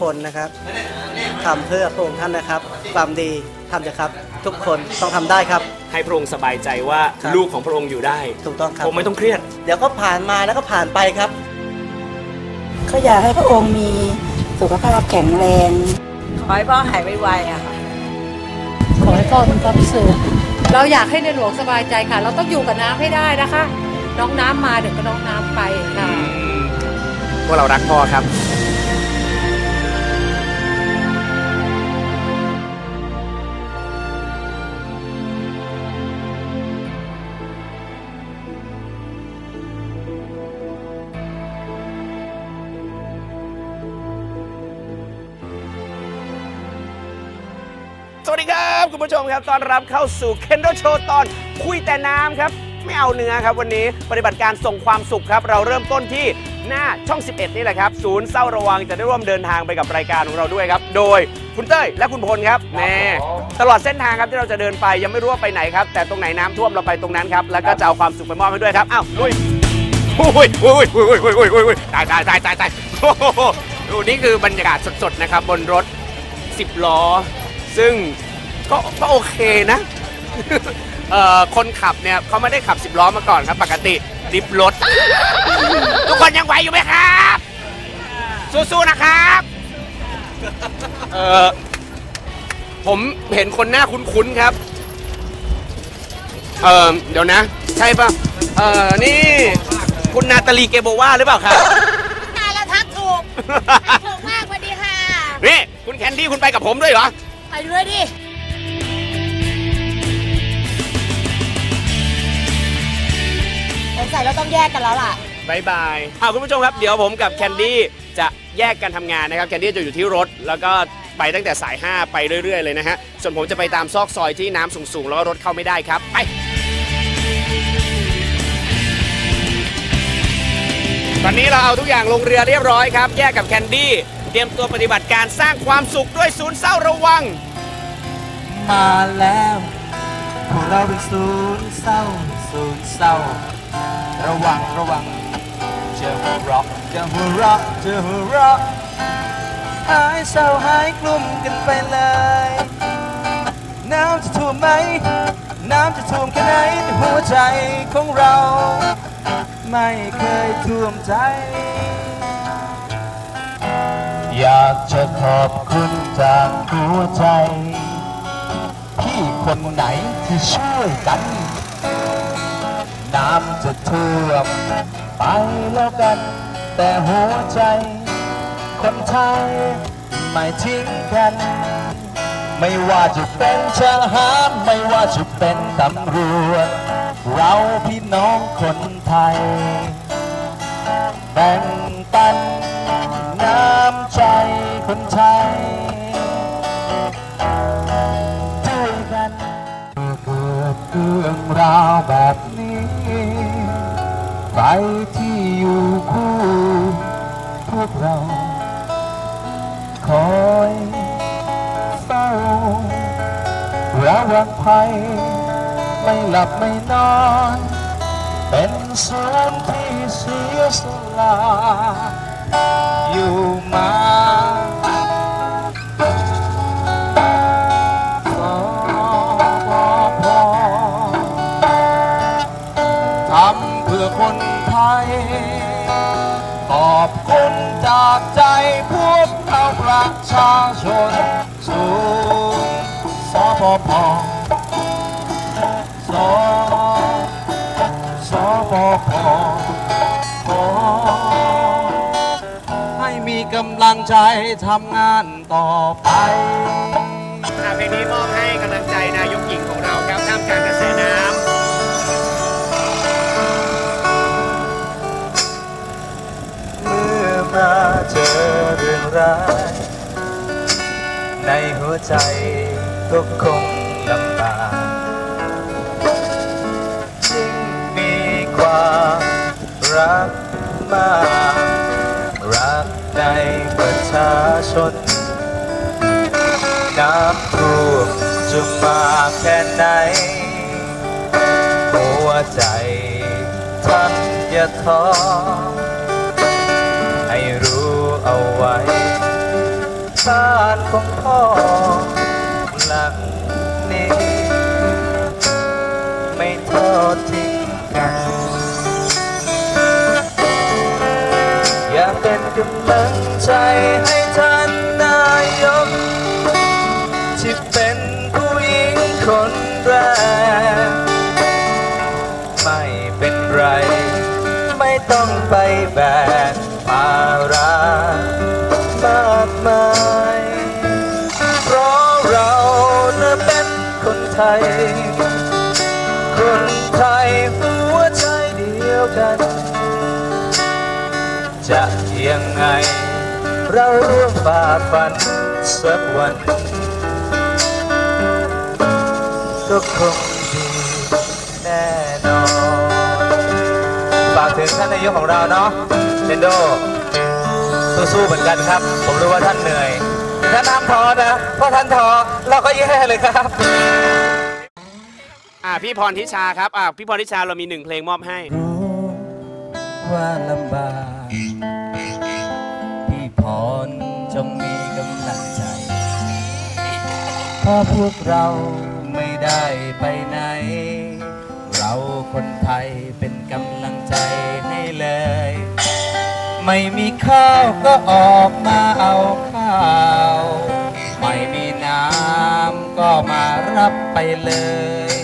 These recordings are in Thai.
คนนะครับทำเพื่อพระองค์ท่านนะครับ ความดีทำเถอะครับ ทุกคนต้องทำได้ครับ ให้พระองค์สบายใจว่าครับ ลูกของพระองค์อยู่ได้ถูกต้องครับคงไม่ต้องเครียด เดี๋ยวก็ผ่านมาแล้วก็ผ่านไปครับ ก็อยากให้พระองค์มีสุขภาพแข็งแรง ขอให้พ่อหายไวๆอะค่ะ ขอให้พ่อมีความสุขเราอยากให้ในหลวงสบายใจค่ะ เราต้องอยู่กับน้ำให้ได้นะคะ น้องน้ำมาเดี๋ยวก็น้องน้ำไปค่ะ พวกเรารักพ่อครับ สวัสดีครับ คุณผู้ชมครับ ต้อนรับเข้าสู่ Kendo Show ตอนคุยแต่น้ำครับ ไม่เอาเนื้อครับวันนี้ปฏิบัติการส่งความสุขครับ เราเริ่มต้นที่หน้าช่อง 11 นี่แหละครับ ศูนย์เศร้าระวังจะได้ร่วมเดินทางไปกับรายการของเราด้วยครับ โดยคุณเต้ยและคุณพลครับแน่ตลอดเส้นทางครับที่เราจะเดินไปยังไม่รู้ว่าไปไหนครับ แต่ตรงไหนน้ำท่วมเราไปตรงนั้นครับแล้วก็จะเอาความสุขไปมอบให้ด้วยครับอ้าวลุยอุ้ยอุ้ยอุ้ยอุ้ยอุ้ยอุ้ยอุ้ยตายตายตายตายตายโอ้โหดูนี่คือบรรยากาศสดๆนะครับบนรถ 10 ล้อ ซึ่งก็ก็โอเคนะเอ่อคนขับเนี่ยเขาไม่ได้ขับ10ล้อมาก่อนครับ ปกติดิฟรถ ทุกคนยังไหวอยู่ไหมครับ สู้ๆนะครับเอ่อผมเห็นคนหน้าคุ้นๆครับ เออเดี๋ยวนะ ใช่ปะเออนี่ คุณนาตาลีเกโบวาหรือเปล่าครับค่ะเราทักถูกทักถูกมากสวัสดีค่ะนี่คุณแคนดี้คุณไปกับผมด้วยเหรอ ไปด้วยดิสงสัยเราต้องแยกกันแล้วล่ะ บายบายอ่าคุณผู้ชมครับ เดี๋ยวผมกับแคนดี้จะแยกกันทำงานนะครับ แคนดี้จะอยู่ที่รถ แล้วก็ไปตั้งแต่สาย 5 ไปเรื่อย ๆ เลยนะฮะ ส่วนผมจะไปตามซอกซอยที่น้ำสูง ๆ แล้วก็รถเข้าไม่ได้ครับ ไป ตอนนี้เราเอาทุกอย่างลงเรือเรียบร้อยครับ แยกกับแคนดี้ เตรียมตัวปฏิบัติการสร้างความสุขด้วยศูนย์เศร้าระวัง มาแล้วพวกเราเป็นศูนย์เศร้าศูนย์เศร้า ระวังระวังเจอหัวเราะเจอหัวเราะเจอหัวเราะหายเศร้าหายกลุ่มกันไปเลยน้ำจะท่วมไหมน้ำจะท่วมแค่ไหนแต่หัวใจของเรา ไม่เคยท่วมใจ อยากจะขอบคุณจากหัวใจ พี่คนไหนที่ช่วยกัน น้ำจะท่วมไปแล้วกัน แต่หัวใจ คนไทยไม่ทิ้งกัน ไม่ว่าจะเป็นทหารไม่ว่าจะเป็นตำรวจ เราพี่น้องคนไทย วังภัย ไม่หลับไม่นอน เป็นศูนย์ที่เสียสละอยู่มาทำเพื่อคนไทย ขอบคุณจากใจพวกเราประชาชนสูงส ปพสสปพขอให้มีกำลังใจทำงานต่อไปอะเพลงนี้มอบให้กำลังใจนายกหญิงของเราครับท่ามกลางกระแสน้ำเมื่อมาเจอเรื่องร้ายในหัวใจ ก็คงลำบากจึงมีความรักมากรักในประชาชน น้ำท่วมจะมาแค่ไหน หัวใจท่านอย่าท้อให้รู้เอาไว้สารของพ่อ ลักนี้ ไม่ทอดทิ้งกัน อยากเป็นกำลังใจให้ ไทย คนไทยหัวใจเดียวกัน จะยังไง เราร่วมฝ่าฟันสักวัน ก็คงดีแน่นอนฝากถึงท่านนายกของเราเนาะเชนโดสู้ๆเหมือนกันครับ ผมรู้ว่าท่านเหนื่อย ท่านน้ำท้อนะเพราะท่านท้อเราก็แย่เลยครับอ่าพี่พรทิชาครับอ่าพี่พรทิชาเรามีหนึ่งเพลงมอบให้รู้ว่าลำบากพี่พรจงมีกำลังใจเพราะพวกเราไม่ได้ไปไหน เราคนไทยเป็นกำลังใจให้เลย ไม่มีข้าวก็ออกมาเอาข้าว ไม่มีน้ำก็มารับไปเลย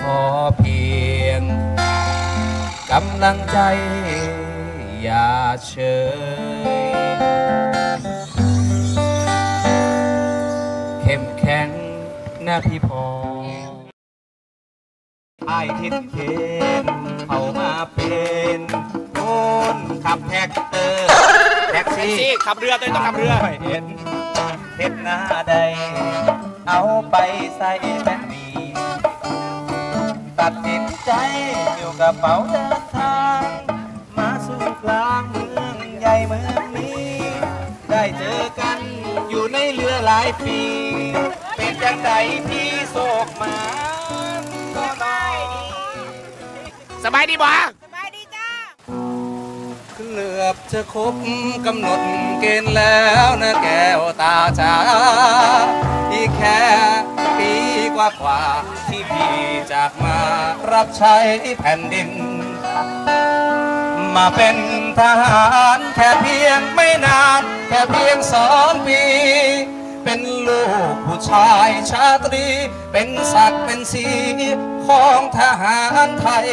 ขอเพียงกำลังใจอย่าเฉย เข้มแข็งนะพี่พอไอ้ทิดเทนเขามาเป็นคนขับแท็กเตอร์ แท็กซี่ซี่ขับเรือตัวนี้ต้องขับเรือไม่เห็นเห็นหน้าใด เอาไปใส่แบนดีตัดสินใจอยู่กระเป๋าเดินทาง มาสู่กลางเมืองใหญ่เมืองนี้ ได้เจอกันอยู่ในเรือหลายปี เป็นจังใดพี่โศกมาก็น้อยสบายดีบ่สบายดีจ้า เหลือบจะครบกำหนดเกณฑ์แล้วนะแก้วตาจ๋าอีกแค่ปีกว่ากว่าที่พี่จากมารับใช้แผ่นดิน มาเป็นทหารแค่เพียงไม่นาน แค่เพียงสองปี เป็นลูกผู้ชายชาตรี เป็นศักดิ์เป็นสีของทหารไทย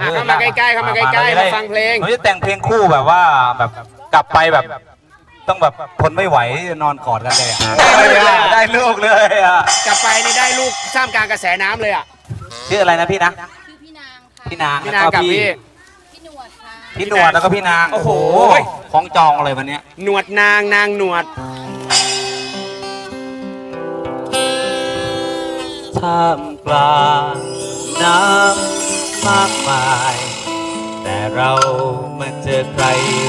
อะเข้ามาใกล้ๆเข้ามาใกล้ๆมาฟังเพลงผมจะแต่งเพลงคู่แบบว่าแบบกลับไปแบบ ต้องแบบทนไม่ไหวนอนกอดกันเลยอะได้เลยอะ ได้ลูกเลยอะกลับไปนี่ได้ลูกท่ามกลางกระแสน้ำเลยอะ ชื่ออะไรนะพี่นะชื่อพี่นางค่ะ พี่นางพี่นางกับพี่ พี่หนวดค่ะ พี่หนวดแล้วก็พี่นางโอ้โห ของจองเลยวันเนี้ย หนวดนางนางหนวด ท่ามกลางน้ำ มากมาย แต่เรามาเจอใคร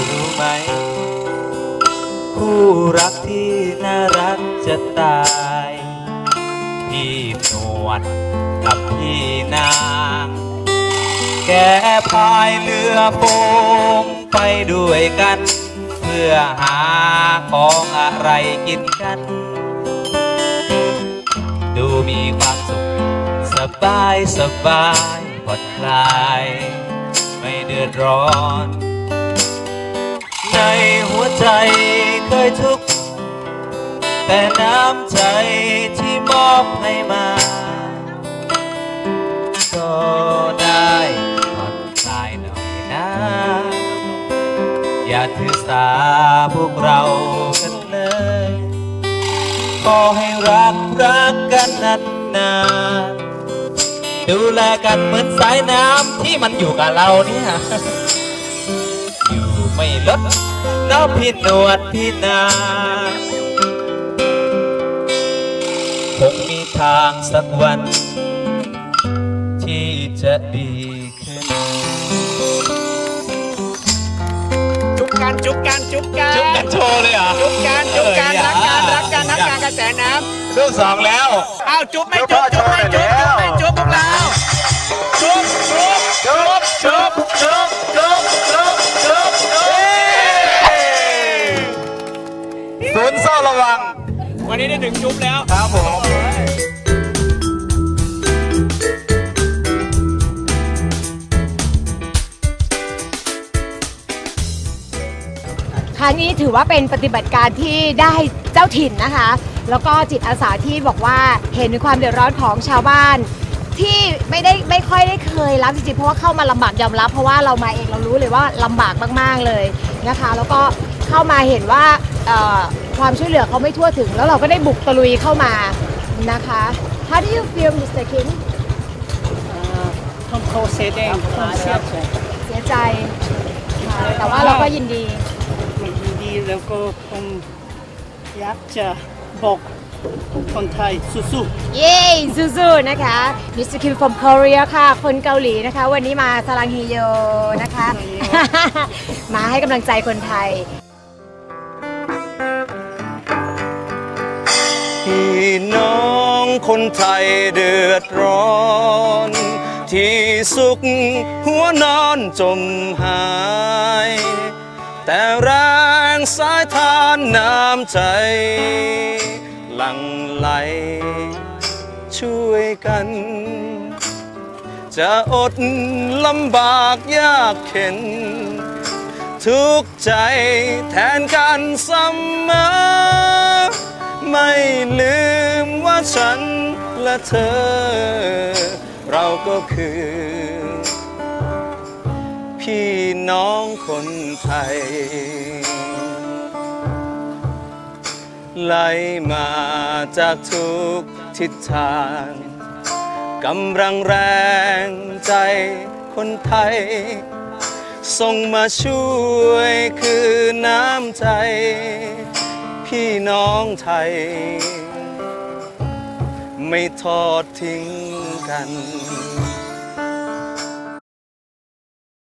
รู้ไหม คู่รักที่น่ารักจะตายพี่นวดกับพี่นาง แกพายเรือโปงไปด้วยกัน เพื่อหาของอะไรกินกัน ดูมีความสุขสบายสบาย ผ่อนคลาย ไม่เดือดร้อน ในหัวใจเคยทุกข์แต่น้ำใจที่มอบให้มาก็ได้ผ่อนคลายหน่อยนะ อย่าถือสาพวกเรากันเลยขอให้รักรักกันนานนานๆ ดูแลกันเหมือนสายน้ำที่มันอยู่กับเราเนี่ย อยู่ไม่ลดน้องพี่หนวดพี่นาคงมีทางสักวัน ที่จะดีขึ้น จุบกันจุบกันจุบกันจุ๊บกันโชว์เลยเหรอ จุบกันจุบกันเออรักกันอย่ารักกันรักกันกระแสน้ลูกสองแล้วำอ้าวจุบไม่จุบจุบไม่จุบจุบ ไม่จุบพวกเราจุบจุบจุบจุบจุบจุบจุบจุบจุบได้หนึ่งจุ๊บแล้วครับผมครั้งนี้ถือว่าเป็นปฏิบัติการที่ได้เจ้าถิ่นนะคะ แล้วก็จิตอาสาที่บอกว่าเห็นความเดือดร้อนของชาวบ้าน ที่ไม่ได้ไม่ค่อยได้เคยรับจริงๆเพราะว่าเข้ามาลำบากยอมรับเพราะว่าเรามาเองเรารู้เลยว่าลำบากมากๆเลยนะคะ แล้วก็เข้ามาเห็นว่าเอ่อความช่วยเหลือเขาไม่ทั่วถึง แล้วเราก็ได้บุกตะลุยเข้ามานะคะ How do you feel Mr. King ผมโคเซเดงผมเสียใจเสียใจค่ะแต่ว่าเราก็ยินดีมันยินดีแล้วก็ ผมอยากจะบอกคนไทยสู้เย้สู้ๆนะคะ Mr. Kim from Korea ค่ะ คนเกาหลีนะคะ วันนี้มาสลังเฮโยนะคะ มาให้กำลังใจคนไทยพี่น้องคนไทยเดือดร้อน ที่สุขหัวนอนจมหาย แต่แรงสายทานน้ำใจ หลั่งไหล ช่วยกัน จะอดลำบากยากเข็น ทุกใจแทนกันเสมอ ไม่ลืมว่าฉันและเธอ เราก็คือ พี่น้องคนไทย ไหลมาจากทุกทิศทางกำลังแรงใจคนไทย ส่งมาช่วยคือน้ำใจ พี่น้องไทย ไม่ทอดทิ้งกัน